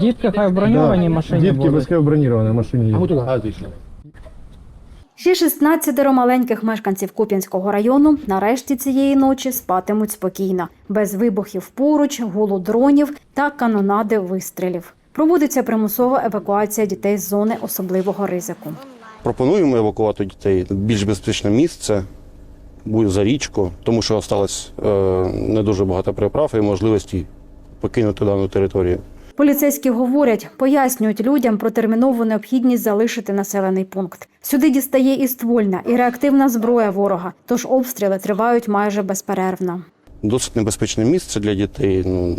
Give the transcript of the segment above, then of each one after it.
Дітки хай в броньованій Да, машині Дітки будуть. безпеки броніровані машині. їдуть. Отлично. Ще 16 маленьких мешканців Куп'янського району нарешті цієї ночі спатимуть спокійно, без вибухів поруч, гулу дронів та канонади вистрілів. Проводиться примусова евакуація дітей з зони особливого ризику. Пропонуємо евакувати дітей в більш безпечне місце, буде за річку, тому що осталось е, не дуже багато приправ і можливості покинути дану територію. Поліцейські говорять, пояснюють людям про термінову необхідність залишити населений пункт. Сюди дістає і ствольна, і реактивна зброя ворога, тож обстріли тривають майже безперервно. Досить небезпечне місце для дітей. Ну,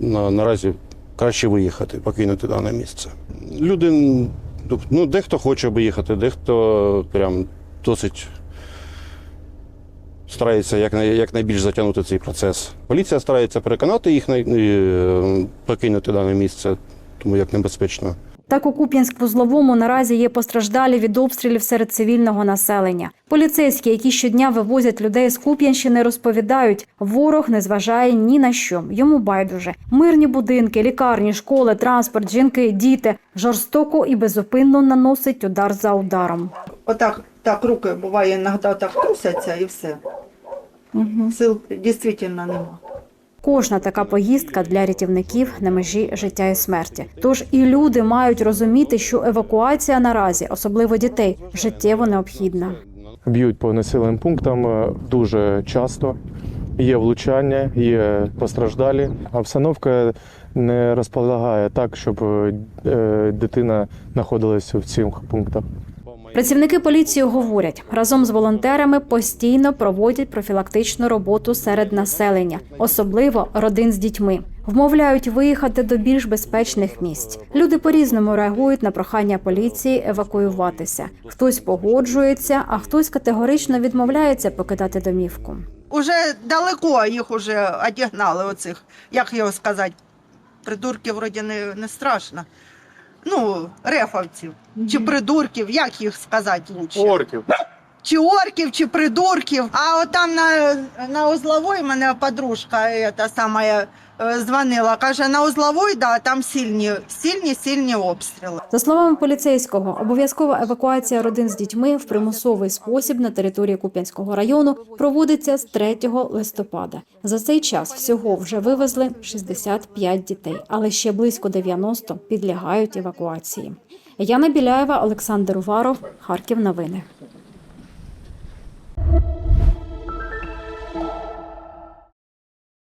на, наразі краще виїхати, покинути дане місце. Люди, ну, дехто хоче виїхати, дехто прям досить старається якнай, якнайбільш затягнути цей процес. Поліція старається переконати їх е, покинути дане місце, тому як небезпечно. Так у Куп'янськ-Вузловому наразі є постраждалі від обстрілів серед цивільного населення. Поліцейські, які щодня вивозять людей з Куп'янщини, розповідають, ворог не зважає ні на що. Йому байдуже. Мирні будинки, лікарні, школи, транспорт, жінки, діти жорстоко і безупинно наносить удар за ударом. Отак так руки буває іноді так трусяться і все. Сил дійсно нема. Кожна така поїздка для рятівників на межі життя і смерті. Тож і люди мають розуміти, що евакуація наразі, особливо дітей, життєво необхідна. б'ють по населеним пунктам е, дуже часто. Є влучання, є постраждалі. Обстановка не розполагає так, щоб е, дитина знаходилася в цих пунктах. Працівники поліції говорять, разом з волонтерами постійно проводять профілактичну роботу серед населення, особливо родин з дітьми. Вмовляють виїхати до більш безпечних місць. Люди по-різному реагують на прохання поліції евакуюватися. Хтось погоджується, а хтось категорично відмовляється покидати домівку. Уже далеко їх уже одігнали оцих, як його сказати, придурків вроді не, не страшно. Ну, рефовців. Чи придурків, як їх сказати лучше? Орків. Чи орків, чи придурків. А от там на, на Узловой мене подружка та сама е, дзвонила. Каже, на Узловой, да, там сильні, сильні, сильні обстріли. За словами поліцейського, обов'язкова евакуація родин з дітьми в примусовий спосіб на території Куп'янського району проводиться з 3 листопада. За цей час всього вже вивезли 65 дітей, але ще близько 90 підлягають евакуації. Яна Біляєва, Олександр Уваров, Харків. Новини.